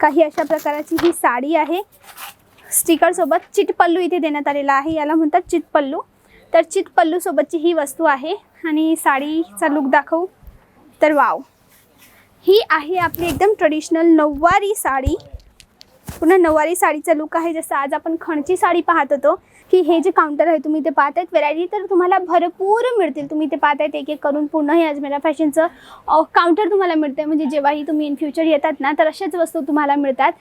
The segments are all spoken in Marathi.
काही अशा प्रकाराची ही साडी आहे. स्टिकरसोबत चिटपल्लू इथे देण्यात आलेला आहे. याला म्हणतात चिटपल्लू. तर चितपल्लूसोबतची ही वस्तू आहे आणि साडीचा लुक दाखवू. तर वाव ही आहे आपली एकदम ट्रेडिशनल नऊवारी साडी. पुन्हा नऊवारी साडीचा लुक आहे. जसं आज आपण खणची साडी पाहत होतो की हे जे काउंटर आहे तुम्ही ते पाहत आहेत व्हेरायटी तर तुम्हाला भरपूर मिळतील. तुम्ही ते पाहत आहेत एक एक करून पूर्ण हे अजमेरा फॅशनचं काउंटर तुम्हाला मिळतं म्हणजे जेव्हाही तुम्ही इन फ्युचर येतात ना तर अशाच वस्तू तुम्हाला मिळतात.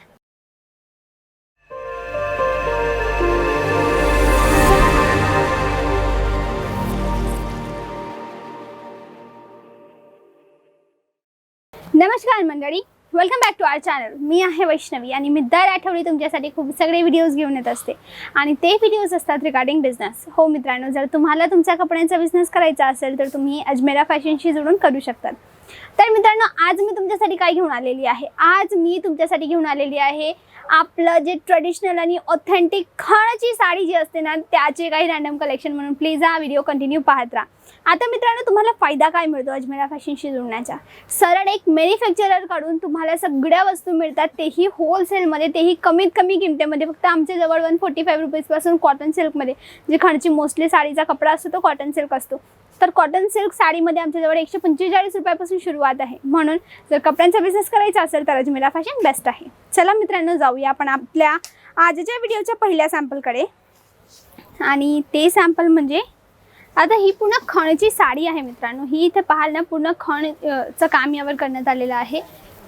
नमस्कार मंडळी. Welcome back to our channel. मी आहे वैष्णवी आणि मी दर आठवडी तुमच्यासाठी खूप सगळे व्हिडिओज घेऊन येत असते. आणि ते व्हिडिओज असतात रिगार्डिंग बिझनेस हो मित्रांनो जर तुम्हाला तुमच्या कपड्यांचा बिझनेस करायचा असेल तर तुम्ही अजमेरा फॅशनशी जोडून करू शकतात. तर मित्रांनो आज मी तुमच्यासाठी काय घेऊन आलेली आहे? आज मी तुमच्यासाठी घेऊन आलेली आहे आपलं जे ट्रेडिशनल आणि ऑथेंटिक खणाची साडी जी असते ना त्याचे काही रॅन्डम कलेक्शन म्हणून. प्लीज हा व्हिडिओ कंटिन्यू पाहत राहा. आता मित्रांनो तुम्हाला फायदा काय मिळतो अजमेरा फॅशनशी जुळण्याचा? सरळ एक मॅन्युफॅक्चररकडून तुम्हाला सगळ्या वस्तू मिळतात तेही होलसेलमध्ये तेही कमीत कमी किमतीमध्ये. फक्त आमच्या जवळ वन फोर्टी फाईव्ह रुपीजपासून कॉटन सिल्कमध्ये जे खणची मोस्टली साडीचा कपडा असतो तो कॉटन सिल्क असतो. तर कॉटन सिल्क साडीमध्ये आमच्याजवळ एकशे पंचेचाळीस रुपयापासून सुरुवात आहे. म्हणून जर कपड्यांचा बिझनेस करायचा असेल तर अजमेरा फॅशन बेस्ट आहे. चला मित्रांनो जाऊया आपण आपल्या आजच्या व्हिडिओच्या पहिल्या सॅम्पलकडे आणि ते सॅम्पल म्हणजे आता ही पूर्ण खणची साडी आहे मित्रांनो. ही इथे पाहाल ना पूर्ण खण चं काम यावर करण्यात आलेलं आहे.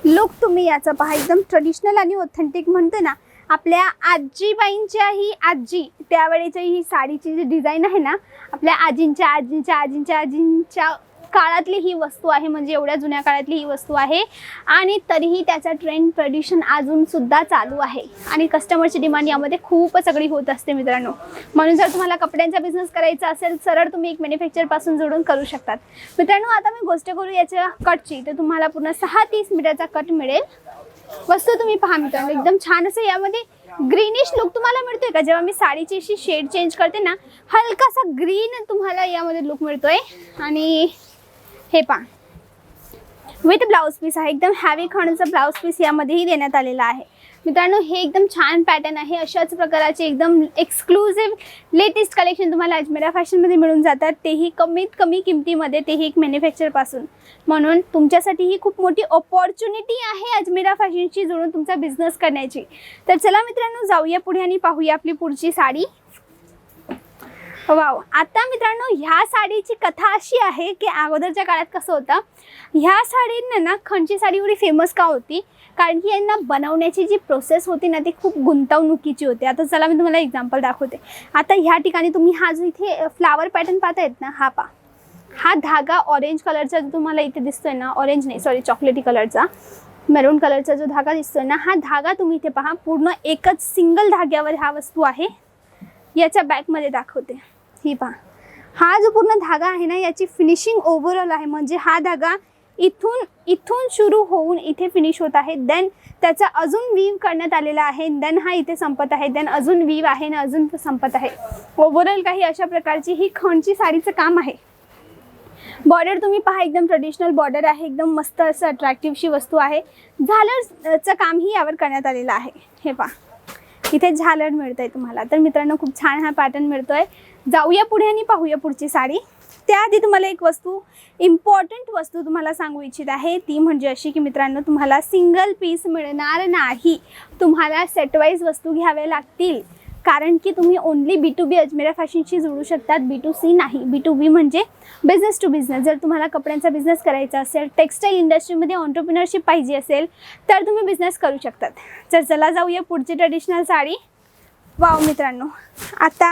लुक तुम्ही याचं पहा. एकदम ट्रेडिशनल आणि ऑथेंटिक म्हणतो ना. आपल्या आजीबाईंच्या ही आजी त्यावेळेची ही साडीची जी डिझाईन आहे ना आपल्या आजींच्या आजींच्या आजींच्या आजींच्या काळातली ही वस्तू आहे म्हणजे एवढ्या जुन्या काळातली ही वस्तू आहे. आणि तरीही त्याचा ट्रेंड प्रडिशन अजून सुद्धा चालू आहे. आणि कस्टमरची डिमांड यामध्ये खूपच सगळी होत असते मित्रांनो. म्हणून जर तुम्हाला कपड्यांचा बिझनेस करायचा असेल सरळ तुम्ही एक मॅन्युफॅक्चरपासून जोडून करू शकतात. मित्रांनो आता मी गोष्ट करू याच्या कटची तर तुम्हाला पूर्ण सहा तीस मीटरचा कट मिळेल. वस्तू तुम्ही पहा मित्रांनो एकदम छान असं यामध्ये ग्रीनिश लुक तुम्हाला मिळतोय का? जेव्हा मी साडीची अशी शेड चेंज करते ना हलकासा ग्रीन तुम्हाला यामध्ये लुक मिळतोय. आणि हे पहा. विथ ब्लाऊज पीस आहे. एकदम हॅवी खणाचं ब्लाऊज पीस यामध्येही देण्यात आलेला आहे. मित्रांनो हे एकदम छान पॅटर्न आहे. अशाच प्रकाराचे एकदम एक्सक्लुझिव्ह लेटेस्ट कलेक्शन तुम्हाला अजमेरा फॅशनमध्ये मिळून जातात. तेही कमीत कमी किमतीमध्ये तेही एक मॅन्युफॅक्चरपासून म्हणून तुमच्यासाठी ही खूप मोठी ऑपॉर्च्युनिटी आहे अजमेरा फॅशनशी जोडून तुमचा बिझनेस करण्याची. तर चला मित्रांनो जाऊया पुढे आणि पाहूया आपली पुढची साडी. वाव. आता मित्रांनो ह्या साडीची कथा अशी आहे की अगोदरच्या काळात कसं होतं ह्या साडींना ना खणची साडी एवढी फेमस का होती? कारण की यांना बनवण्याची जी प्रोसेस होती ना ती खूप गुंतवणुकीची होती. आता चला मी तुम्हाला एक्झाम्पल दाखवते. आता ह्या ठिकाणी तुम्ही हा जो इथे फ्लावर पॅटर्न पाहतायत ना हा पा हा धागा ऑरेंज कलरचा जो तुम्हाला इथे दिसतोय ना ऑरेंज नाही सॉरी चॉकलेटी कलरचा मेरून कलरचा जो धागा दिसतोय ना हा धागा तुम्ही इथे पहा पूर्ण एकच सिंगल धाग्यावर हा वस्तू आहे. याच्या बॅकमध्ये दाखवते. ही पहा. हा जो पूर्ण धागा आहे ना याची फिनिशिंग ओव्हरऑल आहे. म्हणजे हा धागा इथून इथून सुरू होऊन इथे फिनिश होत आहे. देन त्याचा अजून वीव करण्यात आलेला आहे. देन हा इथे संपत आहे. देन अजून वीव आहे ना अजून संपत आहे. ओव्हरऑल काही अशा प्रकारची ही खणची साडीचं काम आहे. बॉर्डर तुम्ही पहा एकदम ट्रेडिशनल बॉर्डर आहे. एकदम मस्त असं अट्रॅक्टिव्हशी वस्तू आहे. झालरचं कामही यावर करण्यात आलेलं आहे. हे पहा. इथे झालर मिळतंय तुम्हाला. तर मित्रांनो खूप छान हा पॅटर्न मिळतोय. जाऊया पुढे आणि पाहूया पुढची साडी. त्याआधी तुम्हाला एक वस्तू इम्पॉर्टंट वस्तू तुम्हाला सांगू इच्छित आहे. ती म्हणजे अशी की मित्रांनो तुम्हाला सिंगल पीस मिळणार नाही. तुम्हाला सेटवाईज वस्तू घ्याव्या लागतील. कारण की तुम्ही only B two B Ajmera फॅशनशी जोडू शकतात. बी टू सी नाही. बी टू बी म्हणजे बिझनेस टू बिझनेस जर तुम्हाला कपड्यांचा बिझनेस करायचा असेल टेक्स्टाईल इंडस्ट्रीमध्ये ऑन्टरप्रिनरशिप पाहिजे असेल तर तुम्ही बिझनेस करू शकतात. तर चला जाऊया पुढची ट्रेडिशनल साडी. वाव मित्रांनो. आता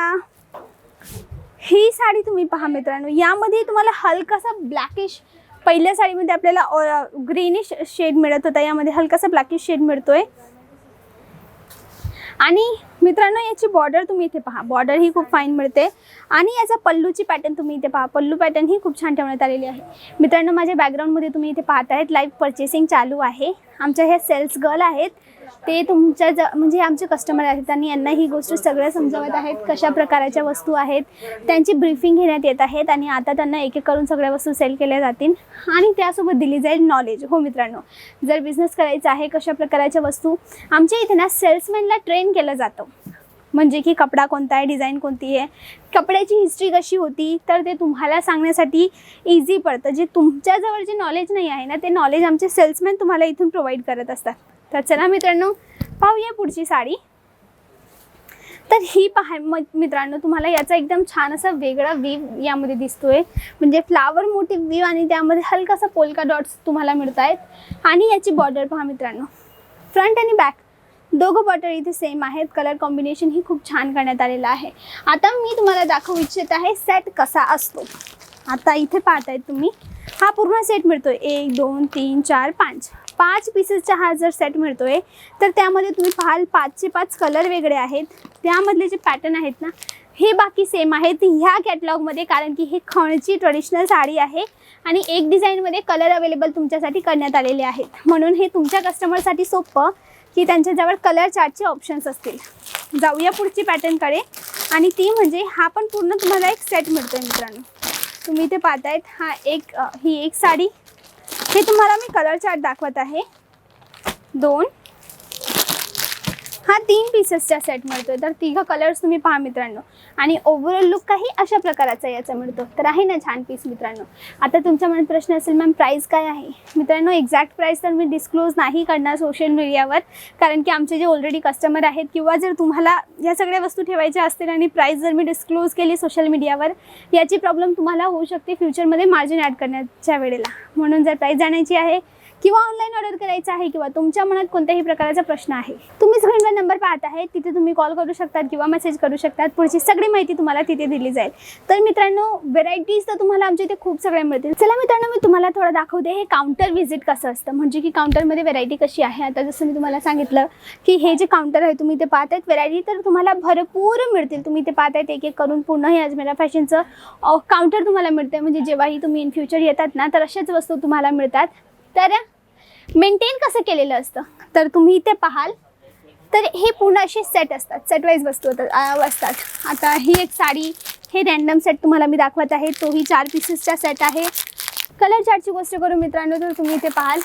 ही साडी तुम्ही पहा मित्रांनो. यामध्ये तुम्हाला हलकासा ब्लॅकिश पहिल्या साडीमध्ये आपल्याला ग्रीनिश शेड मिळत होता. यामध्ये हलकासा ब्लॅकिश शेड मिळतो आहे आणि मित्रांनो याची बॉर्डर तुम्ही इथे पहा. बॉर्डर ही खूप फाईन मिळते. आणि याचा पल्लूची पॅटर्न तुम्ही इथे पहा. पल्लू पॅटर्न ही खूप छान ठेवण्यात आलेली आहे. मित्रांनो माझ्या बॅकग्राऊंडमध्ये तुम्ही इथे पाहत आहेत लाईव्ह पर्चेसिंग चालू आहे. आमच्या ह्या सेल्स गर्ल आहेत. ते तुमच्या ज म्हणजे आमचे कस्टमर आहेत आणि यांना ही गोष्ट सगळ्या समजवत आहेत कशा प्रकारच्या वस्तू आहेत त्यांची ब्रीफिंग घेण्यात येत आहेत आणि आता त्यांना एक एक करून सगळ्या वस्तू सेल केल्या जातील. आणि त्यासोबत दिली जाईल नॉलेज हो मित्रांनो जर बिझनेस करायचा आहे कशा प्रकाराच्या वस्तू आमच्या इथे ना सेल्समॅनला ट्रेन केलं जातं. म्हणजे की कपडा कोणता आहे डिझाईन कोणती आहे कपड्याची हिस्ट्री कशी होती तर ते तुम्हाला सांगण्यासाठी इझी पडतं. जे तुमच्याजवळ जे नॉलेज नाही आहे ना ते नॉलेज आमचे सेल्समॅन तुम्हाला इथून प्रोव्हाइड करत असतात. तर चला मित्रांनो पाहूया पुढची साडी. तर ही पहा मित्रांनो तुम्हाला याचा एकदम छान असा वेगळा वीव यामध्ये दिसतोय. म्हणजे फ्लावर मोठी व्ह्यू आणि त्यामध्ये हलकासा पोलका डॉट्स तुम्हाला मिळत आहेत आणि याची बॉर्डर पहा मित्रांनो. फ्रंट आणि बॅक दोघं बॉर्डर इथे सेम आहेत. कलर कॉम्बिनेशन ही खूप छान करण्यात आलेलं आहे. आता मी तुम्हाला दाखवू इच्छित आहे सेट कसा असतो. आता इथे पाहतायत तुम्ही. हा पूर्ण सेट मिळतोय. एक दोन तीन चार पाच. पाच पीसेसचा हा जर सेट मिळतोय तर त्यामध्ये तुम्ही पाहाल पाचचे पाच कलर वेगळे आहेत. त्यामधले जे पॅटर्न आहेत ना हे बाकी सेम आहेत ह्या कॅटलॉगमध्ये कारण की हे खणची ट्रेडिशनल साडी आहे आणि एक डिझाईनमध्ये कलर अवेलेबल तुमच्यासाठी करण्यात आलेले आहेत. म्हणून हे तुमच्या कस्टमरसाठी सोपं की त्यांच्याजवळ कलर चार्टचे ऑप्शन्स असतील. जाऊया पुढची पॅटर्नकडे आणि ती म्हणजे हा पण पूर्ण तुम्हाला एक सेट मिळतोय मित्रांनो. तुम्ही इथे पाहतायत हा एक ही एक साडी. हे तुम्हाला मी कलर चार्ट दाखवत आहे. दोन हा तीन पीसेसचा सेट मिळतो तर तिघं कलर्स तुम्ही पहा मित्रांनो. आणि ओव्हरऑल लुक काही अशा प्रकाराचा याचा मिळतो. तर आहे ना छान पीस मित्रांनो. आता तुमच्या मनात प्रश्न असेल मॅम प्राईस काय आहे? मित्रांनो एक्झॅक्ट प्राईस तर मी डिस्क्लोज नाही करणार सोशल मीडियावर कारण की आमचे जे ऑलरेडी कस्टमर आहेत किंवा जर तुम्हाला या सगळ्या वस्तू ठेवायच्या असतील आणि प्राईस जर मी डिस्क्लोज केली सोशल मीडियावर याची प्रॉब्लेम तुम्हाला होऊ शकते फ्युचरमध्ये मार्जिन ॲड करण्याच्या वेळेला. म्हणून जर प्राईस जाण्याची आहे किंवा ऑनलाईन ऑर्डर करायचं आहे किंवा तुमच्या मनात कोणत्याही प्रकारचा प्रश्न आहे तुम्ही स्क्रीनवर नंबर पाहत आहे तिथे तुम्ही कॉल करू शकतात किंवा मेसेज करू शकतात. पुढची सगळी माहिती तुम्हाला तिथे दिली जाईल. तर मित्रांनो व्हेरायटीज तर तुम्हाला आमच्या इथे खूप सगळ्या मिळतील. चला मित्रांनो मी तुम्हाला थोडं दाखवते हे काउंटर व्हिजिट कसं असतं. म्हणजे की काउंटरमध्ये व्हेरायटी कशी आहे? आता जसं मी तुम्हाला सांगितलं की हे जे काउंटर आहे तुम्ही इथे पाहत आहेत व्हेरायटी तर तुम्हाला भरपूर मिळतील. तुम्ही इथे पाहत आहेत एक एक करून पूर्ण हे अजमेरा फॅशनचं काउंटर तुम्हाला मिळतं म्हणजे जेव्हाही तुम्ही इन फ्युचर येतात ना तर अशाच वस्तू तुम्हाला मिळतात. तर मेंटेन कसं केलेलं असतं? तर तुम्ही इथे पाहाल. तर हे पूर्ण असे सेट असतात. सेट वाईज वस्तू असतात. आता ही एक साडी हे रँडम सेट तुम्हाला मी दाखवत आहे. तोही चार पीसेसचा सेट आहे. कलर चार्टची गोष्ट करू मित्रांनो तर तुम्ही इथे पाहाल.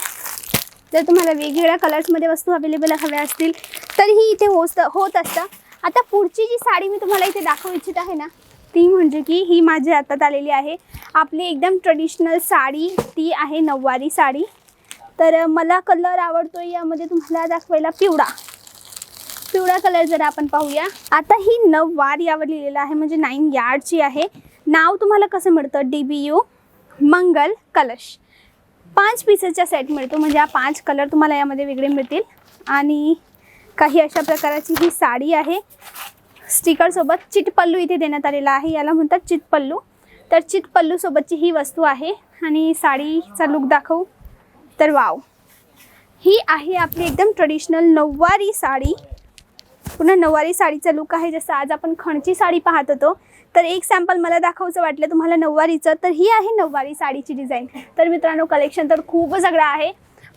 जर तुम्हाला वेगवेगळ्या कलर्समध्ये वस्तू अवेलेबल हव्या असतील तरीही इथे होत होत असतं. आता पुढची जी साडी मी तुम्हाला इथे दाखवू इच्छित आहे ना ती म्हणजे की ही माझ्या हातात आलेली आहे. आपली एकदम ट्रेडिशनल साडी ती आहे नऊवारी साडी. तर मला कलर आवडतो यामध्ये तुम्हाला दाखवायला पिवळा. पिवळा कलर जरा आपण पाहूया. आता ही नऊवार यावर लिहिलेलं आहे म्हणजे नाईन यार्डची आहे. नाव तुम्हाला कसं मिळतं? डी बी यू मंगल कलश. पाच पीसेसचा सेट मिळतो म्हणजे हा पाच कलर तुम्हाला यामध्ये वेगळे मिळतील. आणि काही अशा प्रकाराची ही साडी आहे. स्टिकरसोबत चिटपल्लू इथे देण्यात आलेला आहे. याला म्हणतात चितपल्लू तर चितपल्लूसोबतची ही वस्तू आहे. आणि साडीचा लुक दाखवू. तर वाव. ही आहे आपली एकदम ट्रेडिशनल नऊवारी साडी. पुन्हा नऊवारी साडीचा लुक आहे. जसं आज आपण खणची साडी पाहत होतो तर एक सॅम्पल मला दाखवायचं वाटलं तुम्हाला नऊवारीचं तर ही आहे नऊवारी साडीची डिझाईन तर मित्रांनो कलेक्शन तर खूप सगळं आहे.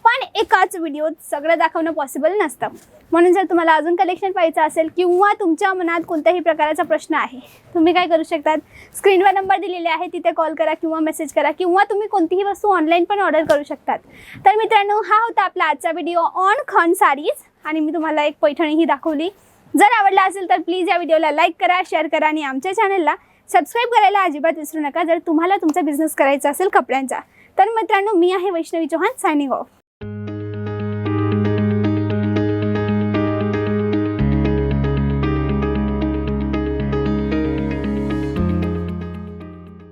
पण एकाच व्हिडिओत सगळं दाखवणं पॉसिबल नसतं. म्हणून जर तुम्हाला अजून कलेक्शन पाहिजे असेल किंवा तुमच्या मनात कोणत्याही प्रकाराचा प्रश्न आहे तुम्ही काय करू शकतात? स्क्रीनवर नंबर दिलेले आहे तिथे कॉल करा किंवा मेसेज करा किंवा तुम्ही कोणतीही वस्तू ऑनलाईन पण ऑर्डर करू शकतात. तर मित्रांनो हा होता आपला आजचा व्हिडिओ ऑन खन सारीज आणि मी तुम्हाला एक पैठणीही दाखवली. जर आवडला असेल तर प्लीज या व्हिडिओला लाईक करा शेअर करा आणि आमच्या चॅनलला सबस्क्राईब करायला अजिबात विसरू नका. जर तुम्हाला तुमचा बिझनेस करायचा असेल कपड्यांचा तर मित्रांनो मी आहे वैष्णवी चौहान सायनिंग ऑफ